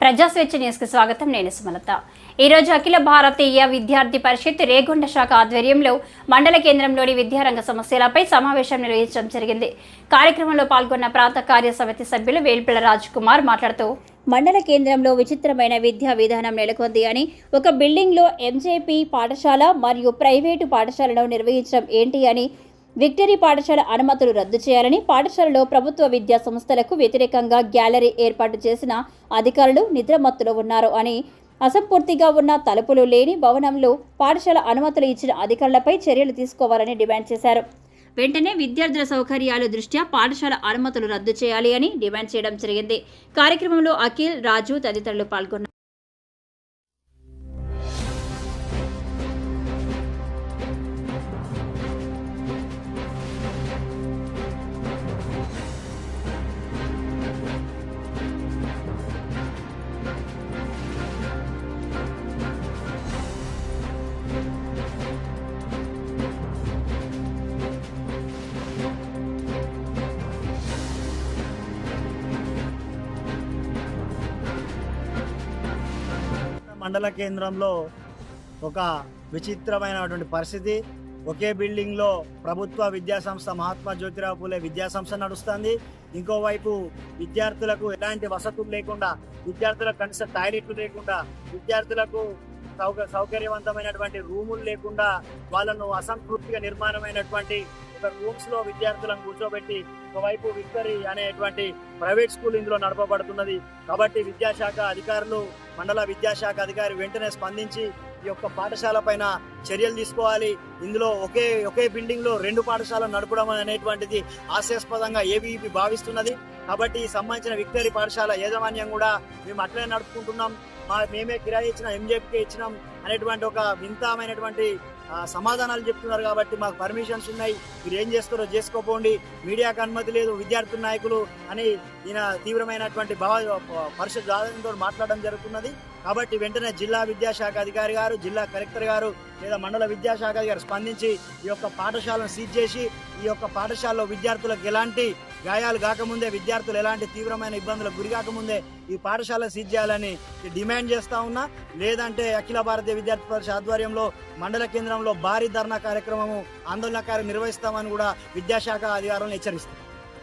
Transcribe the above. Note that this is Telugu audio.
ప్రజాస్వేచ్ఛ న్యూస్కి స్వాగతం నేను సుమలత. ఈరోజు అఖిల భారతీయ విద్యార్థి పరిషత్ రేగొండ శాఖ ఆధ్వర్యంలో మండల కేంద్రంలోని విద్యారంగ సమస్యలపై సమావేశం నిర్వహించడం జరిగింది. కార్యక్రమంలో పాల్గొన్న ప్రాంత కార్య సమితి సభ్యులు వేల్పిల రాజ్ కుమార్ మాట్లాడుతూ మండల కేంద్రంలో విచిత్రమైన విద్యా విధానం నెలకొంది అని ఒక బిల్డింగ్లో ఎంజేపీ పాఠశాల మరియు ప్రైవేటు పాఠశాలను నిర్వహించడం ఏంటి అని విక్టరీ పాఠశాల అనుమతులు రద్దు చేయాలని పాఠశాలలో ప్రభుత్వ విద్యా సంస్థలకు వ్యతిరేకంగా గ్యాలరీ ఏర్పాటు చేసిన అధికారులు నిద్రమత్తులో ఉన్నారు అని అసంపూర్తిగా ఉన్న తలుపులు లేని భవనంలో పాఠశాల అనుమతులు ఇచ్చిన అధికారులపై చర్యలు తీసుకోవాలని డిమాండ్ చేశారు. వెంటనే విద్యార్థుల సౌకర్యాల దృష్ట్యా పాఠశాల అనుమతులు రద్దు చేయాలి అని డిమాండ్ చేయడం జరిగింది. కార్యక్రమంలో అఖిల్ రాజు తదితరులు పాల్గొన్నారు. మండల కేంద్రంలో ఒక విచిత్రమైనటువంటి పరిస్థితి. ఒకే బిల్డింగ్లో ప్రభుత్వ విద్యాసంస్థ మహాత్మా జ్యోతిరావు పూలే విద్యాసంస్థ నడుస్తుంది. ఇంకోవైపు విద్యార్థులకు ఎలాంటి వసతులు లేకుండా విద్యార్థులకు కనీస టాయిలెట్లు లేకుండా విద్యార్థులకు సౌక సౌకర్యవంతమైనటువంటి రూములు లేకుండా వాళ్ళను అసంతృప్తిగా నిర్మాణమైనటువంటి ఒక రూమ్స్లో విద్యార్థులను కూర్చోబెట్టి ఒకవైపు విక్టరీ అనేటువంటి ప్రైవేట్ స్కూల్ ఇందులో నడపబడుతున్నది. కాబట్టి విద్యాశాఖ అధికారులు మండల విద్యాశాఖ అధికారి వెంటనే స్పందించి ఈ యొక్క పాఠశాల పైన చర్యలు తీసుకోవాలి. ఇందులో ఒకే ఒకే బిల్డింగ్లో రెండు పాఠశాలను నడపడం అనేటువంటిది హాస్యాస్పదంగా ఏబీఈపీ భావిస్తున్నది. కాబట్టి ఈ సంబంధించిన విక్టరీ పాఠశాల యాజమాన్యం కూడా మేము అట్లనే నడుపుకుంటున్నాం. మా మేమే కిరాయి ఇచ్చిన ఎంజేపీకే ఇచ్చినాం అనేటువంటి ఒక వింతమైనటువంటి సమాధానాలు చెప్తున్నారు కాబట్టి మాకు పర్మిషన్స్ ఉన్నాయి. మీరు ఏం చేస్తారో చేసుకోపోండి. మీడియాకు అనుమతి లేదు విద్యార్థి నాయకులు అని ఈయన తీవ్రమైనటువంటి భావ పరిషత్ ఆదాయంతో మాట్లాడడం జరుగుతున్నది. కాబట్టి వెంటనే జిల్లా విద్యాశాఖ అధికారి గారు జిల్లా కలెక్టర్ గారు లేదా మండల విద్యాశాఖ అధికారి స్పందించి ఈ యొక్క పాఠశాలను సీజ్ చేసి ఈ యొక్క పాఠశాలలో విద్యార్థులకు ఎలాంటి గాయాలు కాకముందే విద్యార్థులు ఎలాంటి తీవ్రమైన ఇబ్బందులకు గురి కాకముందే ఈ పాఠశాల సీజ్ చేయాలని డిమాండ్ చేస్తా ఉన్నా. లేదంటే అఖిల భారతీయ విద్యార్థి పరిషత్ ఆధ్వర్యంలో మండల కేంద్రం కేంద్రంలో భారీ ధర్నా కార్యక్రమము ఆందోళన కార్యం నిర్వహిస్తామని కూడా విద్యాశాఖ అధికారులను హెచ్చరిస్తారు